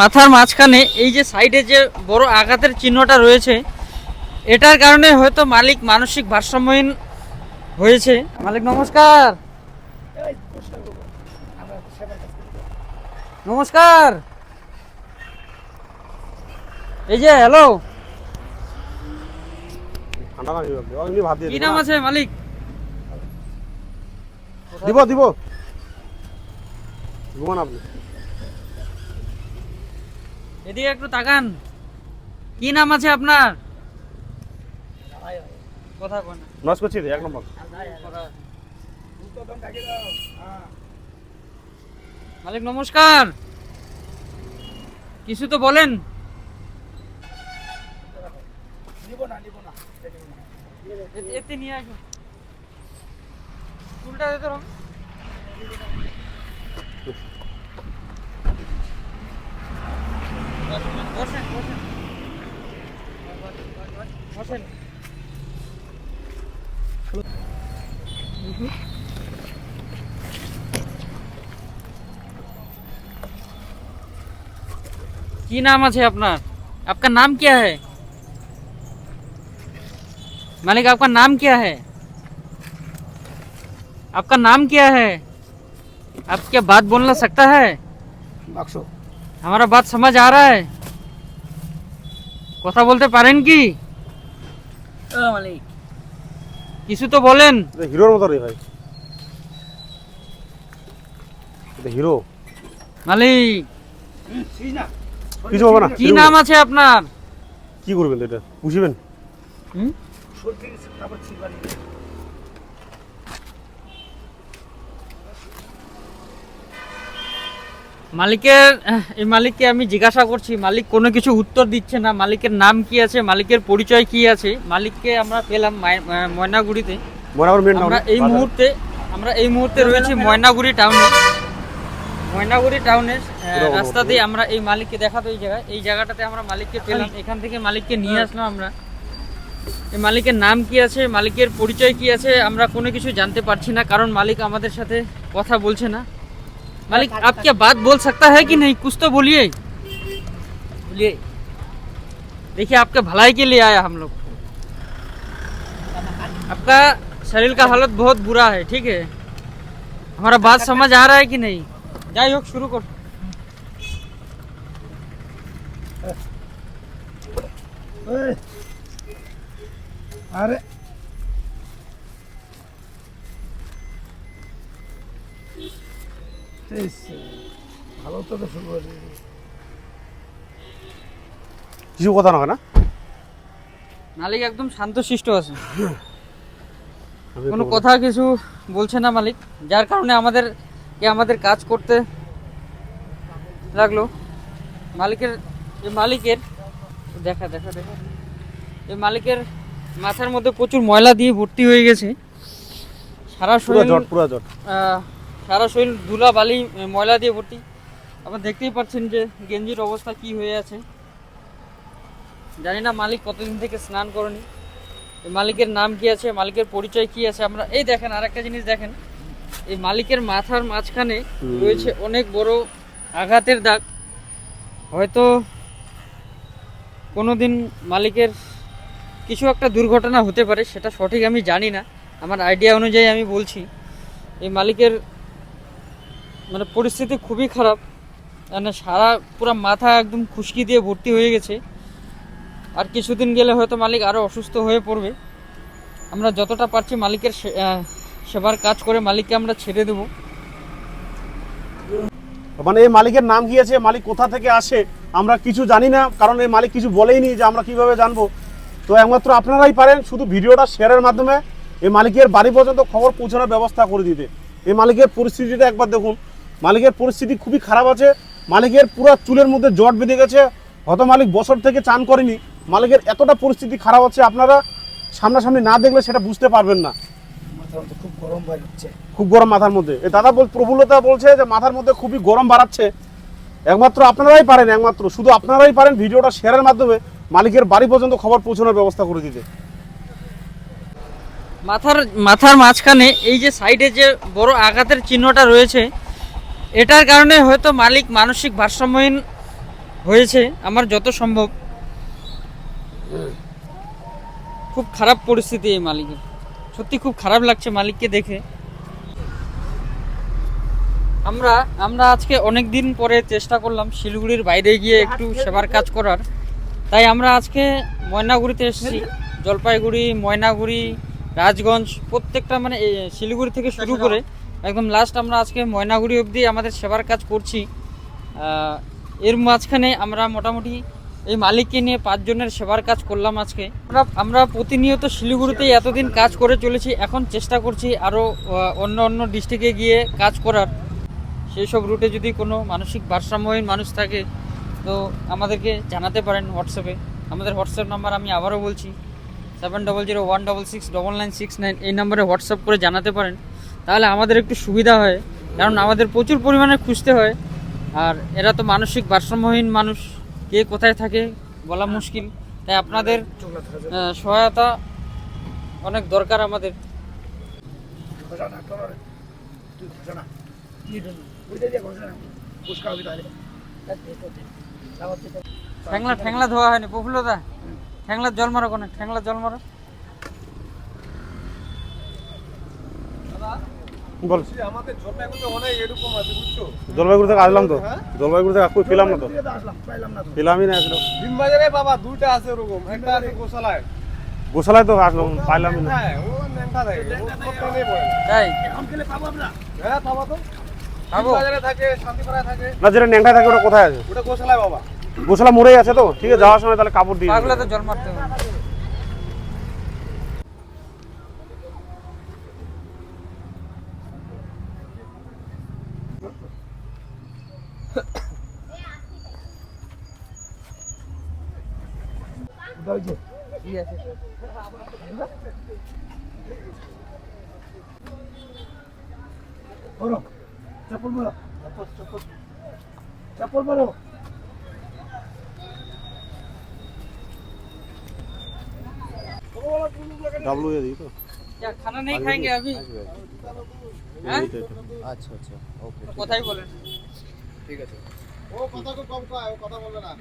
মাথার মাঝখানে এই যে সাইডে যে বড় আঘাতের চিহ্নটা রয়েছে এটার কারণে হয়তো মালিক মানসিক ভারসাম্যহীন হয়েছে। মালিক নমস্কার। নমস্কার। এই যে হ্যালো কি নাম আছে মালিক? দিব দিব। ঘুমান আপনি। এদিকে একটু তাকান। কি নাম আছে আপনার? কথা নস করছি এক নম্বর। মালিক নমস্কার। কিছু তো বলেন। এতে নিয়ে আসুন চুলটা দিতে की नाम আছে আপনার आपका नाम क्या है मालिक आपका नाम क्या है आपका नाम क्या है आप क्या बात बोलना सकता है বাক্স हमारा बात समझ आ रहा है কথা বলতে পারেন কি মালিক কিছু তো বলেন হিরোর মতো রে ভাই এটা হিরো মালিক কিছু হবে না? কি নাম আছে আপনার? কি করবেন এটা? পুষিবেন হুম? মালিকের এই মালিককে আমি জিজ্ঞাসা করছি মালিক কোনো কিছু উত্তর দিচ্ছে না মালিকের নাম কি আছে মালিকের পরিচয় কি আছে? মালিককে আমরা পেলাম ময়নাগুড়িতে। আমরা এই মুহূর্তে আমরা এই মুহূর্তে রয়েছি ময়নাগুড়ি টাউনে ময়নাগুড়ি টাউনের আহ, পুরো রাস্তা দিয়ে আমরা এই মালিককে দেখাতো এই জায়গায় এই জায়গাটাতে আমরা মালিককে পেলাম এখান থেকে মালিককে নিয়ে আসলাম আমরা এই মালিকের নাম কি আছে মালিকের পরিচয় কি আছে আমরা কোনো কিছু জানতে পারছি না কারণ মালিক আমাদের সাথে কথা বলছে না मालिक आप क्या बात बोल सकता है कि नहीं कुछ तो बोलिए बोलिए देखिए आपके भलाई के लिए आया हम लोग आपका शरीर का हालत बहुत बुरा है ठीक है हमारा बात समझ आ रहा है कि नहीं যাই হোক শুরু কর। আরে। ভালো তো শুরু হয়েছে কিছু কথা না না? মালিক একদম শান্তশিষ্ট আছে। কোনো কথা কিছু বলছে না মালিক যার কারণে আমাদের আমাদের কাজ করতে লাগল। মালিকের এই মালিকের দেখা দেখা দেখা। এই মালিকের মাথার মধ্যে প্রচুর ময়লা দিয়ে ভর্তি হয়ে গেছে। সারা শরীর সারা শরীর ধুলা বালি ময়লা দিয়ে ভর্তি। আপনারা দেখতেই পাচ্ছেন যে গেঞ্জির অবস্থা কি হয়ে আছে। জানি না মালিক কতদিন থেকে স্নান করেনি। এই মালিকের নাম কি আছে? মালিকের পরিচয় কি আছে? আমরা এই দেখেন আর একটা জিনিস দেখেন। এই মালিকের মাথার মাঝখানে রয়েছে অনেক বড় আঘাতের দাগ। হয়তো কোনোদিন মালিকের কিছু একটা দুর্ঘটনা হতে পারে সেটা সঠিক আমি জানি না। আমার আইডিয়া অনুযায়ী আমি বলছি এই মালিকের মানে পরিস্থিতি খুবই খারাপ। মানে সারা পুরো মাথা একদম খুশকি দিয়ে ভর্তি হয়ে গেছে। আর কিছুদিন গেলে হয়তো মালিক আরও অসুস্থ হয়ে পড়বে। আমরা যতটা পারছি মালিকের সেবার কাজ করে মালিককে আমরা ছেড়ে দেবো। মানে এই মালিকের নাম কি আছে মালিক কোথা থেকে আসে, আমরা কিছু জানি না, কারণ এই মালিক কিছু বলেইনি যে আমরা কীভাবে জানব। তো একমাত্র আপনারাই পারেন শুধু ভিডিওটা শেয়ারের মাধ্যমে এই মালিকের বাড়ি পর্যন্ত খবর পৌঁছানোর ব্যবস্থা করে দিতে। এই মালিকের পরিস্থিতিটা একবার দেখুন। মালিকের পরিস্থিতি খুবই খারাপ আছে। মালিকের পুরো চুলের মধ্যে জট বেঁধে গেছে। হয়তো মালিক বছর থেকে চান করেনি। মালিকের এতটা পরিস্থিতি খারাপ আছে আপনারা সামনাসামনি না দেখলে সেটা বুঝতে পারবেন না। খুব গরম বাড়ছে খুব গরম মাথার মধ্যে। দাদা বল প্রফুল্লতা বলছে যে মাথার মধ্যে খুবই গরম বাড়াচ্ছে। একমাত্র আপনারাই পারেন একমাত্র। শুধু আপনারাই পারেন ভিডিওটা শেয়ারের মাধ্যমে মালিকের বাড়ি পর্যন্ত খবর পৌঁছানোর ব্যবস্থা করে দিতে। মাথার মাথার মাঝখানে এই যে সাইডে যে বড় আঘাতের চিহ্নটা রয়েছে এটার কারণে হয়তো মালিক মানসিক ভারসাম্যহীন হয়েছে আমার যত সম্ভব। খুব খারাপ পরিস্থিতি এই মালিকের। সত্যি খুব খারাপ লাগছে মালিককে দেখে। আমরা আমরা আজকে অনেক দিন পরে চেষ্টা করলাম শিলিগুড়ির বাইরে গিয়ে একটু সেবার কাজ করার। তাই আমরা আজকে ময়নাগুড়িতে এসেছি। জলপাইগুড়ি, ময়নাগুড়ি, রাজগঞ্জ, প্রত্যেকটা মানে শিলিগুড়ি থেকে শুরু করে একদম লাস্ট আমরা আজকে ময়নাগুড়ি অবধি আমাদের সেবার কাজ করছি। এর মাঝখানে আমরা মোটামুটি এই মালিককে নিয়ে পাঁচজনের সেবার কাজ করলাম আজকে। আমরা আমরা প্রতিনিয়ত শিলিগুড়িতেই এতদিন কাজ করে চলেছি, এখন চেষ্টা করছি আরও অন্য অন্য ডিস্ট্রিক্টে গিয়ে কাজ করার। সেই সব রুটে যদি কোনো মানসিক ভারসাম্যহীন মানুষ থাকে, তো আমাদেরকে জানাতে পারেন হোয়াটসঅ্যাপে। আমাদের হোয়াটসঅ্যাপ নাম্বার আমি আবারও বলছি seven double zero one double six double nine six nine এই নাম্বারে হোয়াটসঅ্যাপ করে জানাতে পারেন। তাহলে আমাদের একটু সুবিধা হয়, কারণ আমাদের প্রচুর পরিমাণে খুঁজতে হয়, আর এরা তো মানসিক ভারসাম্যহীন মানুষ। কে কোথায় থাকে বলা মুশকিল। তাই আপনাদের সহায়তা অনেক দরকার আমাদের। ঠ্যাংলা ঠ্যাংলা ধোয়া হয়নি প্রফুল্লতা ঠ্যাংলার জল মারো কোনো, ঠ্যাংলার জল মারো। বল। আমাদের জলপাইগুড়িতে অনেক এরকম আছে বুঝছ? জলপাইগুড়ি থেকে আসলাম তো। জলপাইগুড়ি থেকে কই পেলাম না তো। না তো। পেলামই না আসলো দিনবাজারে বাবা দুইটা আছে ওরকম। একটা আছে গোশালায়। গোশালায় তো আসলাম পাইলামই না। হ্যাঁ ও ন্যাংটা থাকে ও সবটা নেই পড়ে না। তাই এখন গেলে পাবো আমরা। হ্যাঁ তো। থাকে না যেটা ওটা কোথায় আছে? ওটা গোশালায় বাবা। গোশালা মরেই আছে তো। ঠিক আছে যাওয়ার সময় তাহলে কাপড় দিয়ে তো জল মারতে হবে। ওই যে ঠিক আছে বলো চপ্পল বলো চপ্পল বলো ডাবলু দিয়ে দিই তো क्या खाना नहीं खाएंगे अभी हाँ? আচ্ছা আচ্ছা ওকে কোথায় বলেন ও কথা খুব কম কয় ও কথা বলবে না